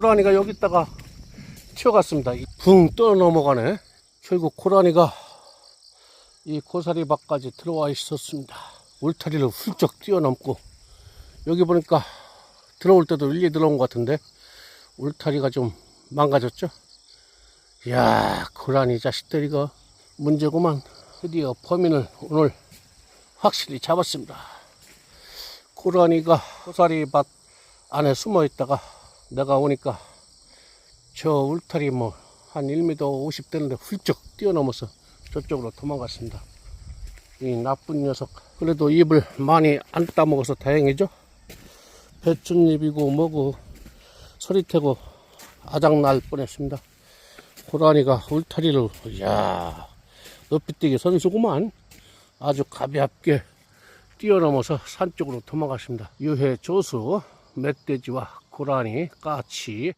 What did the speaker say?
고라니가 여기다가 튀어갔습니다. 이붕떠 넘어가네. 결국 고라니가 이 고사리 밖까지 들어와 있었습니다. 울타리를 훌쩍 뛰어넘고 여기 보니까 들어올 때도 일리 들어온 것 같은데 울타리가 좀 망가졌죠? 이야 고라니 자식들 이거 문제구만. 드디어 범인을 오늘 확실히 잡았습니다. 고라니가 고사리 밭 안에 숨어 있다가 내가 오니까 저 울타리 뭐 한 1m 50 되는데 훌쩍 뛰어넘어서 저쪽으로 도망갔습니다. 이 나쁜 녀석. 그래도 입을 많이 안 따먹어서 다행이죠. 배춧잎이고 뭐고 소리태고 아작날 뻔했습니다. 고라니가 울타리를 이야 높이뛰기 선수구만 아주 가볍게 뛰어넘어서 산 쪽으로 도망갔습니다. 유해 조수 멧돼지와 고라니 까치